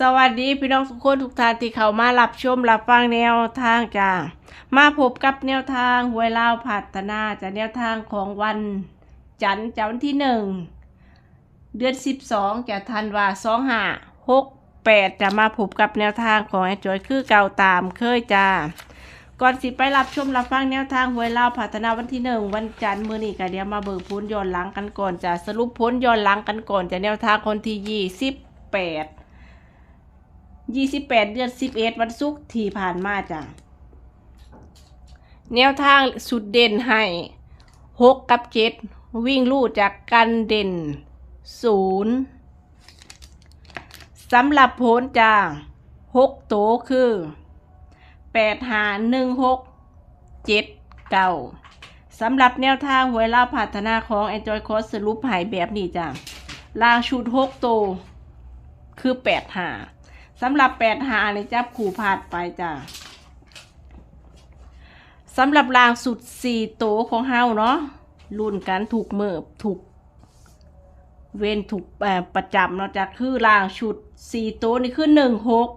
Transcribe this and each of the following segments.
สวัสดีพี่น้องทุกคนทุกท่านที่เข้ามารับชมรับฟังแนวทางจ้ามาพบกับแนวทางหวยลาวพัฒนาจากแนวทางของวันจันทร์จากวันที่หนึ่งเดือนสิบสองจะทันว่าสองห้าหกแปดจะมาพบกับแนวทางของไอ้จอยคือเก่าตามเคยจ้าก่อนสิไปรับชมรับฟังแนวทางหวยลาวพัฒนาวันที่หนึ่งวันจันทร์มื้อนี้ก็เดี๋ยวมาเบิกพ้นย้อนหลังกันก่อนจะสรุปพ้นย้อนหลังกันก่อนจะแนวทางคนที่ยี่สิบแปด ยี่สิบแปดเดือนสิบเอ็ดวันศุกร์ที่ผ่านมาจ้ะแนวทางสุดเด่นให้หกกับเจ็ดวิ่งลู่จากกันเด่นศูนย์สำหรับผลจ้าหกโตคือแปดหาหนึ่งหกเจ็ดเก้าสำหรับแนวทางหวยล่าพัฒนาของ Enjoy c o s สรุปหายแบบนี้จ้ะลางชุดหกโตคือแปดหา สำหรับแปดหาในจับขู่ผาดไปจ้ะสำหรับรางสุดสี่โตของเฮาเนาะรุ่นกันถูกเมิบถูก เว้นถูกประจำเนาะจ้ะคือรางชุดสี่โตนี่คือหนึ่งหก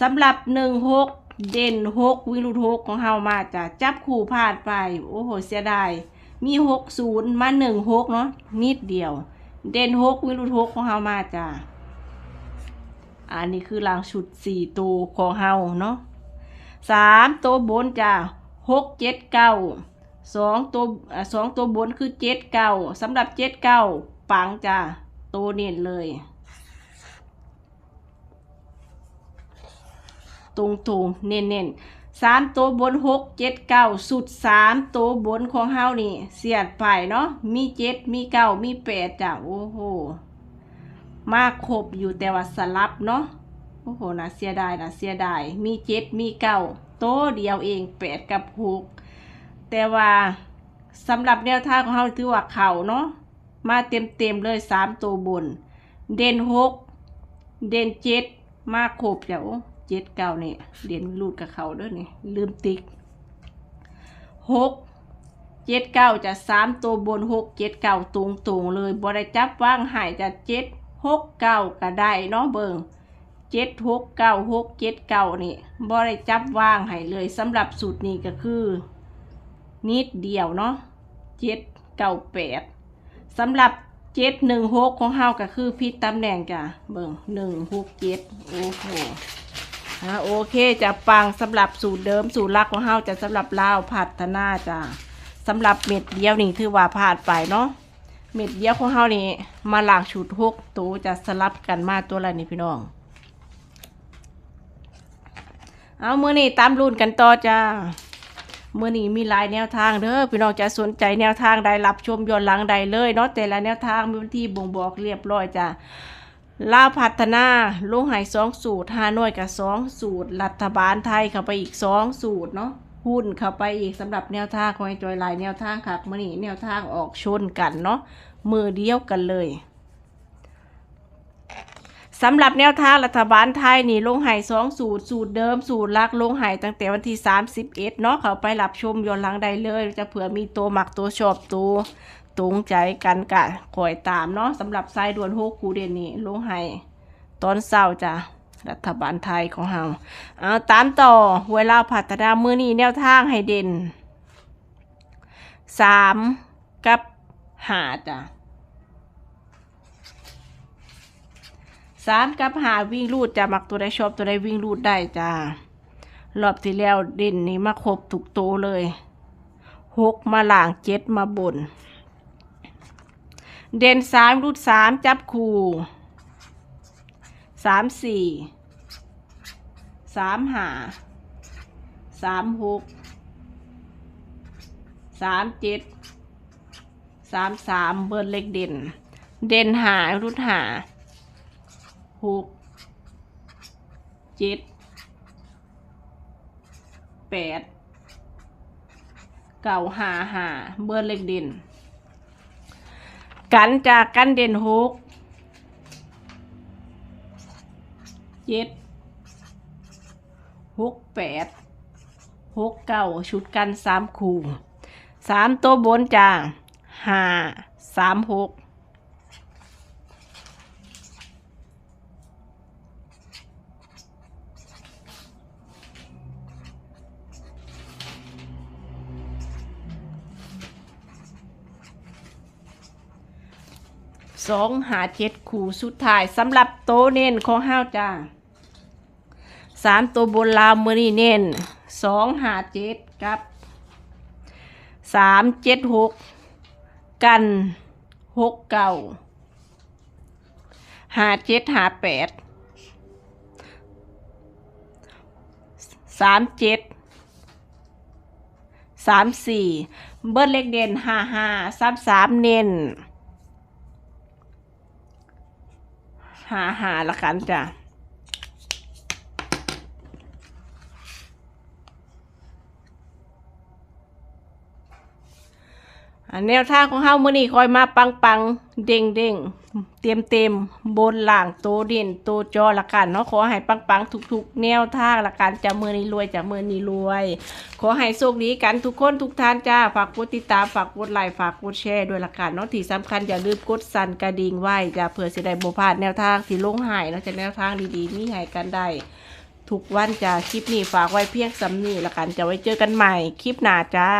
สำหรับหนึ่งหกเด่นหกวิรุธหกของเฮามาจ้ะจับขู่พลาดไป โอ้โหเสียดายมีหกศูนย์มาหนึ่งหกเนาะนิดเดียว เด่นหกวิรุธหกของเฮามาจ้ะ อันนี้คือรางชุดสี่ตัวของเฮาเนาะสามตัวบนจ้ะหกเจ็ดเก้าสองตัวสองตัวบนคือเจ็ดเก้าสำหรับเจ็ดเก้าปังจ้ะตัวเน้นเลย ตรงตรงๆเน้นเน้นๆสามตัวบนหกเจ็ดเก้าสุดสามตัวบนของเฮานี่ เสียดไปเนาะมีเจ็ดมีเก้ามีแปดจ้ะโอ้โห มาครบอยู่แต่ว่าสลับเนาะโอ้โหนะเสียดายนะเสียดายมีเจ็ดมีเก้าโตะเดียวเองแปดกับหกแต่ว่าสำหรับแนวทางของเราถือว่าเข่าเนาะมาเต็มเต็มเลยสามตัวบน เด่นหกเด่นเจ็ดมาครบเดี๋ยวเจ็ดเก้าเนี่ยเด่นรูดกับเขาด้วยนี่ลืมติ๊กหกเจ็ดเก้าจะสามตัวบนหกเจ็ดเก้าตรงตรงๆเลยบริจับว่างหายจะเจ็ด หกเก้าก็ได้เนาะเบิงเจ็ดหกเก้าหกเจ็ดเก้านี่บริจับว่างใหายเลยสำหรับสูตรนี้ก็คือ นิดเดียวเนาะเจ็ดเก้าแปดสำหรับเจ็ดหนึ่งหกของเฮาก็คือพิดตำแหน่งจ้ะเบิงหนึ่งหกเจ็ดโอ้โหอ่าโอเคจะปังสำหรับสูตรเดิมสูตรลักของเฮาจะสำหรับลาวพัฒนาจ้าสำหรับเม็ดเดียวนี่ถือว่าผ่านไปเนาะ เม็ดเดียวของเฮานี่มาหลางชุดหกตัวจะสลับกันมาตัวละนี่พี่น้อง เอามือนี่ตามรุ่นกันต่อจ้ามื่อนี้มีหลายแนวทางเด้อพี่น้องจะสนใจแนวทางใดรับชมย้อนหลังใดเลยเนาะแต่ละแนวทางมีวันที่บ่งบอกเรียบร้อยจ้าลาวพัฒนาลงหายสองสูตรฮานอยกับสองสูตร รัฐบาลไทยเข้าไปอีกสองสูตรเนาะ หุ้นเข้าไปอีกสำหรับแนวทางของไอ้จอยหลายแนวทางค่ะมื่อนี้แนวทางออกชนกันเนาะมือเดียวกันเลยสำหรับแนวทางรัฐบาลไทยนี่ลงใหายสองสูตรสูตรเดิมสูตรลักลงใหายตั้งแต่วันที่ 31 เนาะเขาไปรับชมย้อนหลังได้เลย จะเผื่อมีตัวหมักตัวชอบตัวตรงใจกันกะคอยตามเนาะสำหรับสายด่วนโฮกูเดนนี่ลงให้ตอนเศร้าจ้ะ รัฐบาลไทยของเฮาเอาตามต่อเวลาพัฒนามือนี้แนวทางให้เด่นสามกับหาจ้ะสามกับหาวิ่งรูดจะมักตัวใดชอบตัวใดวิ่งรูดได้จ้ารอบที่แล้วเด่นนี้มาครบถูกโตเลยหกมาหลางเจ็ดมาบน เด่นสามรูดสามจับคู่สามสี่ สามหาสามหกสามเจ็ดสามสามเบิร์เล็กเด่น เด่นหารุดหาหกเจ็ดแปดเก่าหาหาเบิร์เล็กเด่น กันจากกันเด่นหกเจ็ด หกแปดหกเก้าชุดกันสามคู่สามตัวบนจ้าห้าสามหกสองหาเจ็ดคู่สุดท้ายสำหรับโตเน้นของห้าจ้า สามตัวบนลาวมือนี่เน้นสองหาเจ็ดกับสามเจ็ดหกกันหกเก้าหาเจ็ดหาแปดสามเจ็ดสามสี่เบิร์ดเล็กเด่นห้าห้าสามสามเน้นห้าห้าละกันจ้ะ อันแนวทางของเฮามื้อนี้คอยมาปังปังเด้งเด้งเต็มเต็มบนหล่างโตเด่นโตจอละกันเนาะขอให้ปังปังทุกๆ แนวทางละกันจะมือนี้รวยจะมือนี้รวย ขอให้โชคดีกันทุกคนทุกท่านจ้าฝากกดติดตามฝากกดไลค์ฝากกดแชร์ด้วยละกันเนาะที่สำคัญอย่าลืมกดสั่นกระดิ่งไว้จ้าเผื่อสิได้บ่พลาดแนวทางที่ลงหายเนาะจะแนวทางดีๆมีให้กันได้ทุกวันจ้าคลิปนี้ฝากไว้เพียงสำนีละกันจะไว้เจอกันใหม่คลิปหน้าจ้า